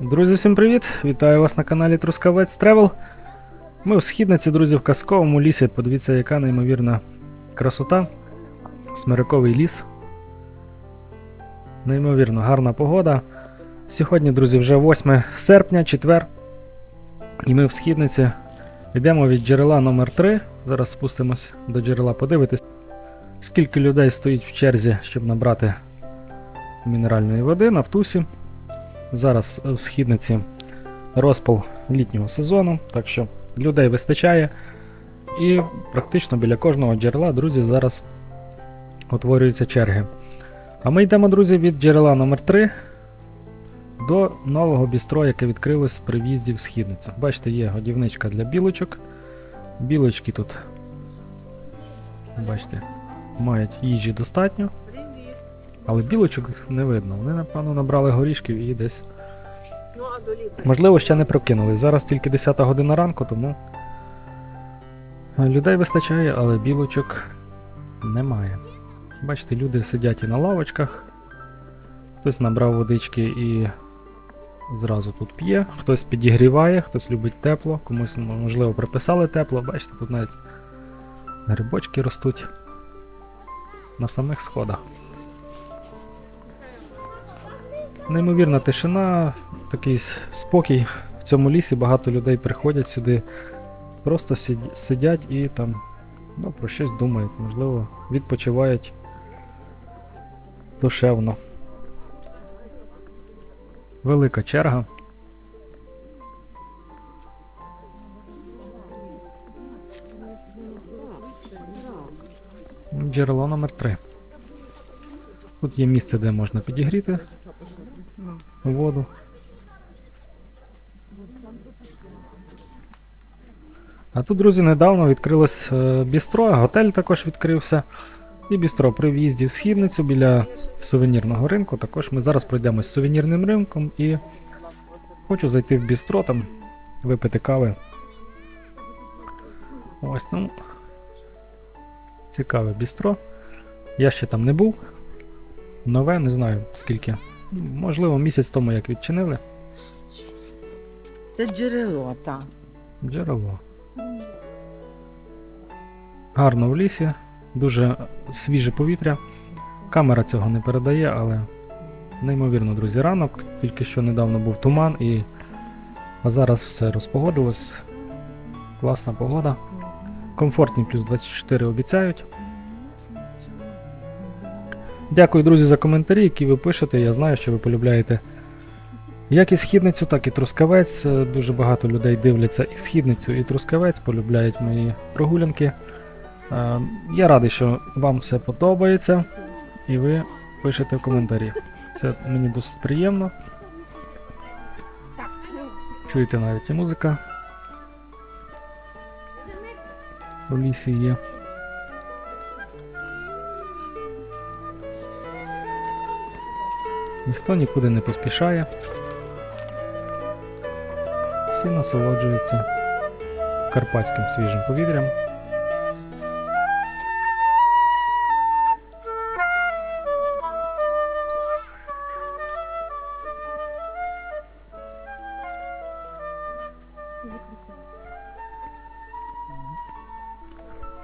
Друзі, всім привіт! Вітаю вас на каналі Трускавець Тревел. Ми в східниці, друзі, в казковому лісі. Подивіться, яка неймовірна красота. Смириковий ліс. Неймовірно, гарна погода. Сьогодні, друзі, вже 8 серпня, четвер. І ми в східниці йдемо від джерела номер 3 Зараз спустимось до джерела подивитись, скільки людей стоїть в черзі, щоб набрати мінеральної води на втусі. Зараз в східниці розпал літнього сезону, так що людей вистачає. І практично біля кожного джерела, друзі, зараз утворюються черги. А ми йдемо, друзі, від джерела номер 3 до нового бістро, яке відкрилось при в'їзді в східницю. Бачите, є годівничка для білочок. Білочки тут, бачите, мають їжі достатньо. Але білочок не видно. Вони, напевно, набрали горішків і десь. Ну. Можливо, ще не прокинулись. Зараз тільки 10 година ранку, тому людей вистачає, але білочок немає. Бачите, люди сидять і на лавочках. Хтось набрав водички і зразу тут п'є, хтось підігріває, хтось любить тепло, комусь, можливо, приписали тепло. Бачите, тут навіть грибочки ростуть на самих сходах. Неймовірна тишина, такий спокій в цьому лісі. Багато людей приходять сюди, просто сидять і там ну, про щось думають, можливо, відпочивають душевно. Велика черга. Джерело номер 3 Тут є місце, де можна підігріти воду. А тут, друзі, недавно відкрилось е, бістро, готель також відкрився. І бістро при в'їзді в східницю біля сувенірного ринку. Також ми зараз пройдемось сувенірним ринком і хочу зайти в бістро, там випити кави. Ось ну. Цікаве бістро. Я ще там не був. Нове, не знаю скільки. Можливо, місяць тому як відчинили. Це джерело, так. Джерело. Гарно в лісі, дуже свіже повітря. Камера цього не передає, але неймовірно, друзі, ранок. Тільки що недавно був туман, і... а зараз все розпогодилось. Класна погода. Комфортні плюс 24 обіцяють. Дякую, друзі, за коментарі, які ви пишете. Я знаю, що ви полюбляєте як і східницю, так і трускавець. Е, Дуже багато людей дивляться і східницю, і трускавець, полюбляють мої прогулянки. Е, Я радий, що вам все подобається, і ви пишете в коментарі. Це мені досить приємно. Чуєте навіть і музика. У лісі є. Ніхто нікуди не поспішає. Всі насолоджуються карпатським свіжим повітрям.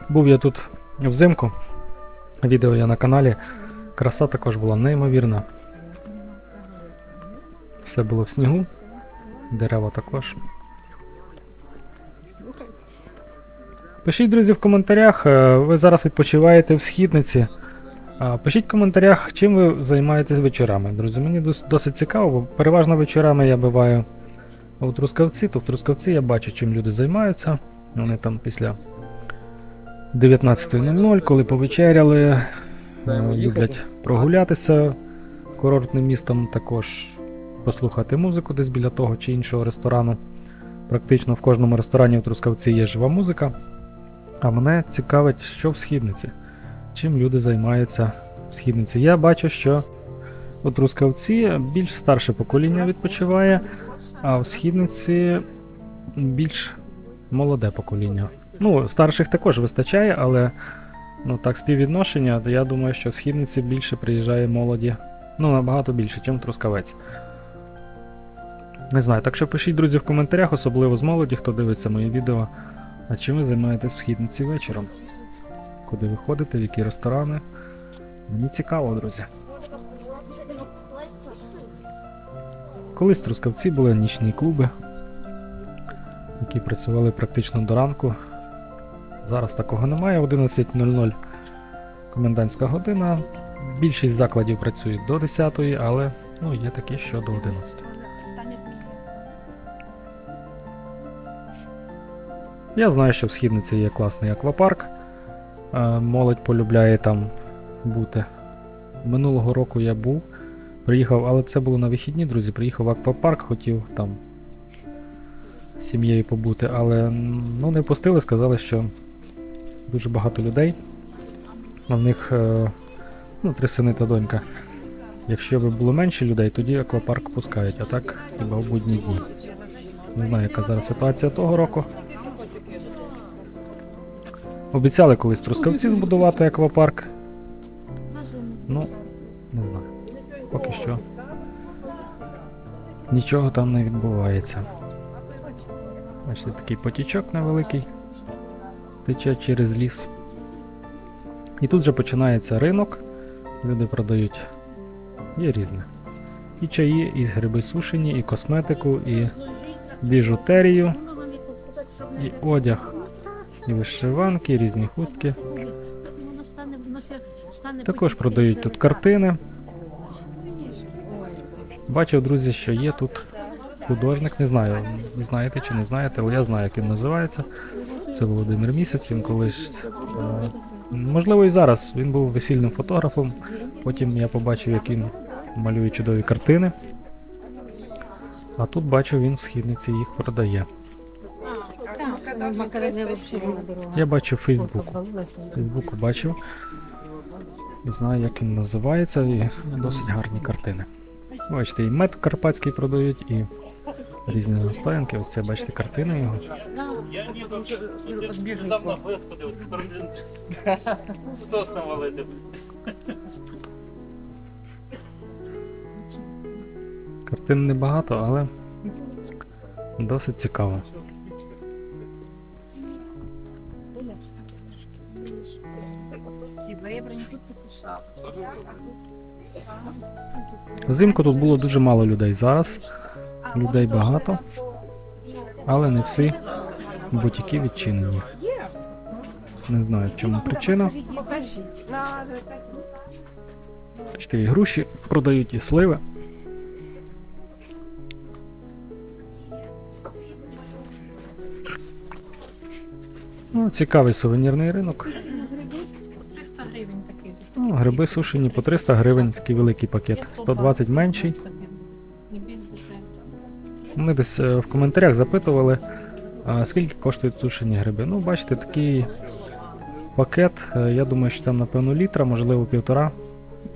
Був я тут взимку. Відео я на каналі. Краса також була неймовірна. Все було в снігу. Дерева також. Пишіть, друзі, в коментарях. е, Ви зараз відпочиваєте в східниці. Пишіть в коментарях, чим ви займаєтесь вечорами. Друзі, мені досить цікаво, бо переважно вечорами я буваю у Трускавці, то в Трускавці я бачу, чим люди займаються. Вони там після 19.00, коли повечеряли, е, люблять прогулятися курортним містом, також послухати музику десь біля того чи іншого ресторану. Практично в кожному ресторані в Трускавці є жива музика. А мене цікавить, що в східниці. Чим люди займаються в східниці. Я бачу, що у Трускавці більш старше покоління відпочиває, а в східниці більш молоде покоління. Ну, старших також вистачає, але ну, так, співвідношення, я думаю, що в східниці більше приїжджає молоді. Ну, набагато більше, ніж Трускавець. Не знаю, так що пишіть, друзі, в коментарях, особливо з молоді, хто дивиться мої відео. А чим ви займаєтесь в східниці вечором? Куди ви ходите, в які ресторани? Мені цікаво, друзі. Колись Трускавці були нічні клуби, які працювали практично до ранку. Зараз такого немає. 11.00 комендантська година. Більшість закладів працюють до 10, але ну, є такі, що до 11. Я знаю, що в східниці є класний аквапарк. Е, Молодь полюбляє там бути. Минулого року я був, приїхав, але це було на вихідні, друзі. Приїхав в аквапарк, хотів там з сім'єю побути, але ну, не пустили, сказали, що дуже багато людей. В них е, ну, три сини та донька. Якщо б було менше людей, тоді аквапарк пускають, а так хіба в будні дні. Не знаю, яка зараз ситуація того року. Обіцяли колись трускавці збудувати аквапарк. Ну, не знаю. Поки що. Нічого там не відбувається. Бачите, такий потічок невеликий. Тече через ліс. І тут вже починається ринок. Люди продають. Є різне. І чаї, і гриби сушені, і косметику, і біжутерію, і одяг, і вишиванки, різні хустки. Також продають тут картини. Бачив, друзі, що є тут художник. Не знаю, знаєте чи не знаєте, але я знаю, як він називається. Це Володимир Місяць. Він колись. е, Можливо, і зараз. Він був весільним фотографом. Потім я побачив, як він малює чудові картини. А тут бачу, він в східниці їх продає. Я бачив в Фейсбуку. Бачив. І знаю, як він називається, і досить гарні картини. Бачите, і мед карпатський продають, і різні настоянки. Ось це бачите картини його. Я не давно, господи, от скоро сосна валити. Картин небагато, але досить цікаво. Взимку тут було дуже мало людей. Зараз людей багато, але не всі бутіки відчинені. Не знаю, в чому причина. Покажіть. Бачите, і груші продають, і сливи. Ну, цікавий сувенірний ринок. Гриби сушені по 300 гривень, такий великий пакет. 120 менший. Ми десь е, в коментарях запитували, скільки коштують сушені гриби. Ну, бачите, такий пакет. е, Я думаю, що там, напевно, літра, можливо, півтора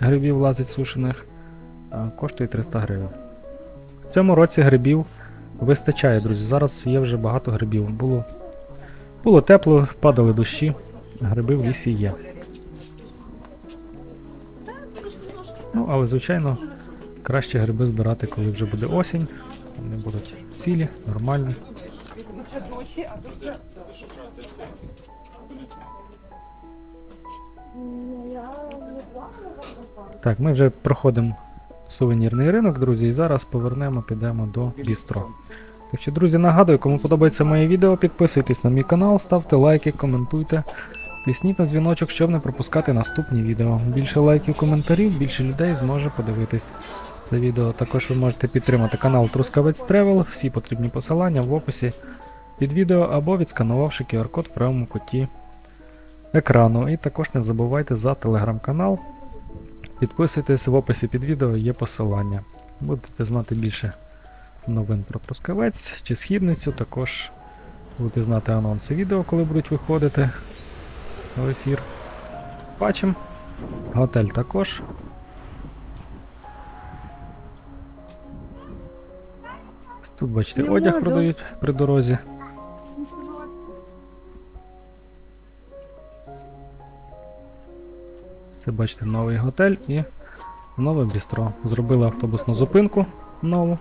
грибів влазить сушених. Коштує 300 гривень. В цьому році грибів вистачає, друзі. Зараз є вже багато грибів. Було, було тепло, падали дощі, гриби в лісі є. Ну, але, звичайно, краще гриби збирати, коли вже буде осінь. Вони будуть цілі, нормальні. Так, ми вже проходимо сувенірний ринок, друзі, і зараз повернемо, підемо до бістро. Так що, друзі, нагадую, кому подобається моє відео, підписуйтесь на мій канал, ставте лайки, коментуйте, тисніть на дзвіночок, щоб не пропускати наступні відео. Більше лайків, коментарів, більше людей зможе подивитись це відео. Також ви можете підтримати канал Трускавець Тревел, всі потрібні посилання в описі під відео або відсканувавши QR-код в правому куті екрану. І також не забувайте за телеграм-канал. Підписуйтесь в описі під відео, є посилання. Будете знати більше новин про Трускавець чи східницю, також будете знати анонси відео, коли будуть виходити в ефір. Бачимо. Готель також. Тут, бачите, Не одяг можу. продають при дорозі. Це бачите новий готель і нове бістро. Зробили автобусну зупинку нову.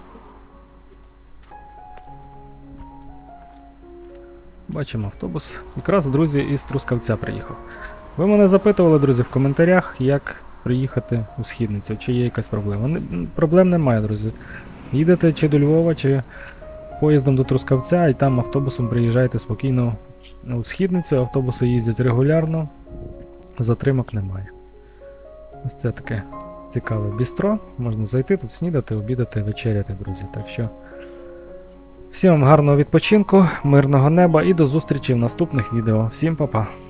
Бачимо автобус. Якраз, друзі, із Трускавця приїхав. Ви мене запитували, друзі, в коментарях, як приїхати у східницю, чи є якась проблема. Не- проблем немає, друзі. Їдете чи до Львова, чи поїздом до Трускавця, і там автобусом приїжджаєте спокійно у східницю. Автобуси їздять регулярно, затримок немає. Ось це таке цікаве бістро. Можна зайти тут снідати, обідати, вечеряти, друзі. Так що всім вам гарного відпочинку, мирного неба і до зустрічі в наступних відео. Всім па-па!